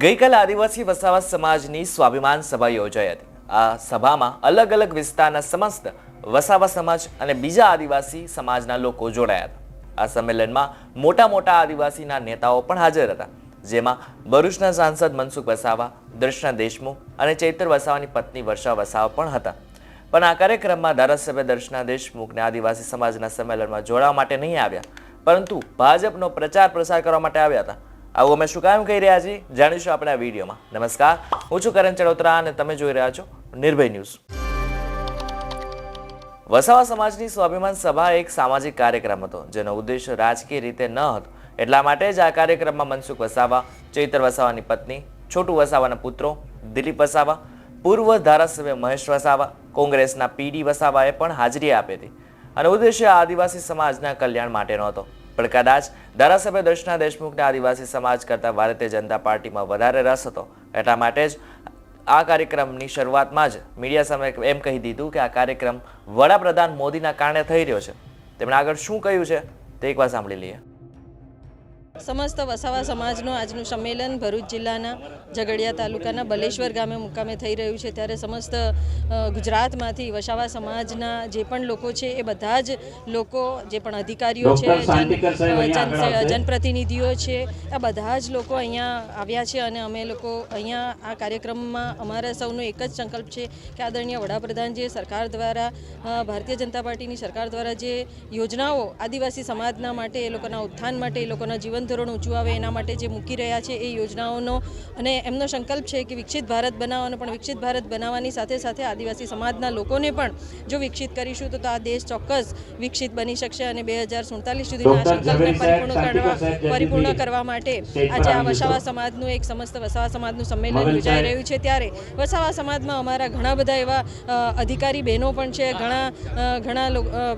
ગઈકાલે આદિવાસી વસાવા સમાજની સ્વાભિમાન સભા યોજાઈ હતી. આ સભામાં અલગ અલગ વિસ્તારના સમસ્ત વસાવા સમાજ અને બીજા આદિવાસી સમાજના લોકો જોડાયા હતા. આ સંમેલનમાં મોટા મોટા આદિવાસીના નેતાઓ પણ હાજર હતા, જેમાં ભરૂચના સાંસદ મનસુખ વસાવા, દર્શના દેશમુખ અને ચૈતર વસાવાની પત્ની વર્ષા વસાવા પણ હતા. પણ આ કાર્યક્રમમાં ધારાસભ્ય દર્શના દેશમુખને આદિવાસી સમાજના સંમેલનમાં જોડાવા માટે નહીં આવ્યા, પરંતુ ભાજપનો પ્રચાર પ્રસાર કરવા માટે આવ્યા હતા. આવું અમે શું કામ કહી રહ્યા છીએ? જાણીશું આપણે આ વિડીયોમાં. નમસ્કાર. હું છું કરણ ચડોતરા અને તમે જોઈ રહ્યા છો નિર્ભય ન્યૂઝ. વસાવા સમાજની સ્વાભિમાન સભા એક સામાજિક કાર્યક્રમ હતો, જેનો ઉદ્દેશ રાજકીય રીતે ન હતો. એટલા માટે જ આ કાર્યક્રમમાં મનસુખ વસાવા, ચૈતર વસાવાની પત્ની, છોટુ વસાવાના પુત્રો, દિલીપ વસાવા, પૂર્વ ધારાસભ્ય મહેશ વસાવા, કોંગ્રેસના પીડી વસાવાએ પણ હાજરી આપી હતી. અને ઉદ્દેશ્ય આદિવાસી સમાજના કલ્યાણ માટેનો હતો પણ કદાચ ધારાસભ્ય દર્શના દેશમુખને આદિવાસી સમાજ કરતાં ભારતીય જનતા પાર્ટીમાં વધારે રસ હતો. એટલા માટે જ આ કાર્યક્રમની શરૂઆતમાં જ મીડિયા સામે એમ કહી દીધું કે આ કાર્યક્રમ વડાપ્રધાન મોદીના કારણે થઈ રહ્યો છે. તેમણે આગળ શું કહ્યું છે તે એકવાર સાંભળી લઈએ. સમસ્ત વસાવા સમાજનું આજનું સંમેલન ભરૂચ જિલ્લાના ઝઘડિયા તાલુકાના બલેશ્વર ગામે મુકામે થઈ રહ્યું છે ત્યારે સમસ્ત ગુજરાતમાંથી વસાવા સમાજના જે પણ લોકો છે એ બધા જ લોકો જે પણ અધિકારીઓ છે. જનપ્રતિનિધિઓ છે આ બધા જ લોકો અહીંયા આવ્યા છે અને અમે લોકો અહીંયા આ કાર્યક્રમમાં અમારા સૌનો એક જ સંકલ્પ છે કે આદરણીય વડાપ્રધાન જે સરકાર દ્વારા ભારતીય જનતા પાર્ટીની સરકાર દ્વારા જે યોજનાઓ આદિવાસી સમાજના માટે એ લોકોના ઉત્થાન માટે એ લોકોના જીવન ધોરણ ઊંચું આવે એના માટે જે મૂકી રહ્યા છે એ યોજનાઓનો અને એમનો સંકલ્પ છે કે વિકસિત ભારત બનાવવાનો પણ વિકસિત ભારત બનાવવાની સાથે સાથે આદિવાસી સમાજના લોકોને પણ જો વિકસિત કરીશું તો આ દેશ ચોક્કસ વિકસિત બની શકશે અને બે હજાર સુડતાલીસ સુધીના સંકલ્પને પરિપૂર્ણ કરવા પરિપૂર્ણ કરવા માટે આજે આ વસાવા સમાજનું એક સમસ્ત વસાવા સમાજનું સંમેલન યોજાઈ રહ્યું છે ત્યારે વસાવા સમાજમાં અમારા ઘણા બધા એવા અધિકારી બહેનો પણ છે ઘણા ઘણા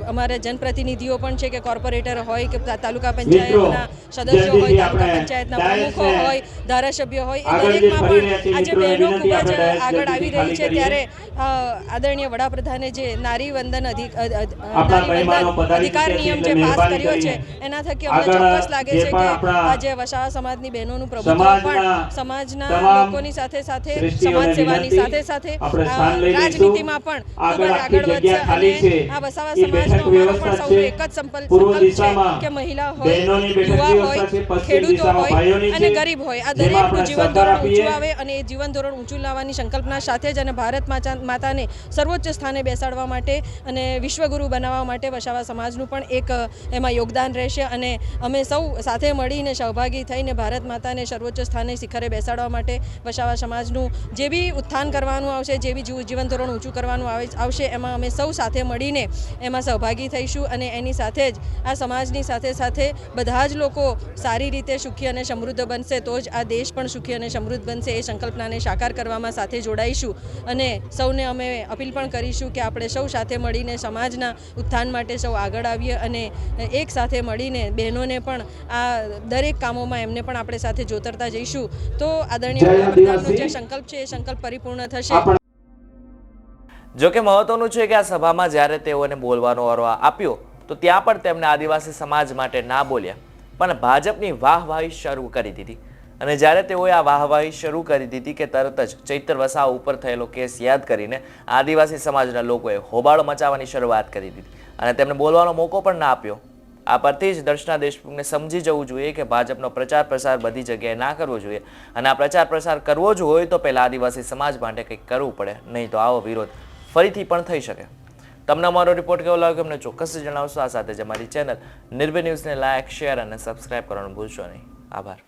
અમારા જનપ્રતિનિધિઓ પણ છે કે કોર્પોરેટર હોય કે તાલુકા પંચાયતના સદસ્યો હોય તાલુકા પંચાયતના પ્રમુખો હોય ધારાસભ્યો હોય એ દરેકમાં પણ આજે બહેનો ખૂબ જ આગળ આવી રહી છે ત્યારે આદરણીય વડાપ્રધાને જે નારી વંદન અધિકાર નિયમ જે પાસ કર્યો છે એના થકી અમને ચોક્કસ લાગે છે કે આજે વસાવા સમાજની બહેનોનું પ્રભુત્વ પણ સમાજના લોકોની સાથે સાથે સમાજ સેવાની સાથે સાથે. રાજનીતિમાં પણ ખૂબ જ આગળ વધશે અને આ વસાવા સમાજનો અમારો પણ સૌનો એક જ સંકલ્પ છે કે મહિલા હોય યુવા હોય ખેડૂતો હોય અને ગરીબ હોય. આ દરેકનું જીવન ધોરણ ઊંચું આવે અને એ જીવન ધોરણ ઊંચું લાવવાની સંકલ્પના સાથે જ અને ભારત માતા- માતાને સર્વોચ્ચ સ્થાને બેસાડવા માટે અને વિશ્વગુરુ બનાવવા માટે વસાવા સમાજનું પણ એક એમાં યોગદાન રહેશે અને અમે સૌ સાથે મળીને સહભાગી થઈને ભારત માતાને સર્વોચ્ચ સ્થાને શિખરે બેસાડવા માટે વસાવા સમાજનું જે બી ઉત્થાન કરવાનું આવશે જે બી જીવન ધોરણ ઊંચું કરવાનું આવે આવશે એમાં અમે સૌ સાથે મળીને એમાં સહભાગી થઈશું અને એની સાથે જ આ સમાજની સાથે સાથે બધા જ લોકો સારી રીતે સુખી અને સમૃદ્ધ બનશે તો જ આ દેશ પણ સુખી અને સમૃદ્ધ બનશે એ સંકલ્પનાને સાકાર કરવામાં સાથે જોડાઈશું. અને સૌને અમે અપીલ પણ કરીશું કે આપણે સૌ સાથે મળીને સમાજના ઉત્થાન માટે સૌ આગળ આવીએ અને એક સાથે મળીને બહેનોને પણ આ દરેક કામોમાં એમને પણ આપણે સાથે જોતરતા જઈશું. તો આદરણીય વડાપ્રધાનનો જે સંકલ્પ છે એ સંકલ્પ પરિપૂર્ણ થશે. જોકે જો કે મહત્વનું છે કે આ સભામાં જ્યારે તેઓને બોલવાનો અરવા આપ્યો તો ત્યાં પણ તેમણે આદિવાસી સમાજ માટે ના બોલ્યા. પણ ભાજપની વાહવાહી શરૂ કરી દીધી. અને જ્યારે તેઓએ આ વાહવાહી શરૂ કરી દીધી કે તરત જ ચૈતર વસાવા ઉપર થયેલો કેસ યાદ કરીને આદિવાસી સમાજના લોકોએ હોબાળો મચાવવાની શરૂઆત કરી દીધી. અને તેમને બોલવાનો મોકો પણ ના આપ્યો. આ પરથી જ દર્શના દેશમુખને સમજી જવું જોઈએ કે ભાજપનો પ્રચાર પ્રસાર બધી જગ્યાએ ના કરવો જોઈએ. અને આ પ્રચાર પ્રસાર કરવો જ હોય તો પહેલાં આદિવાસી સમાજ માટે કંઈક કરવું પડે, નહીં તો આવો વિરોધ ફરીથી પણ થઈ શકે. તમને અમારો રિપોર્ટ કેવો લાગ્યો અમને ચોક્કસ જણાવશો. આ સાથે જ અમારી ચેનલ નિર્ભય ન્યૂઝને લાયક શેર અને સબસ્ક્રાઇબ કરવાનું ભૂલશો નહીં. આભાર.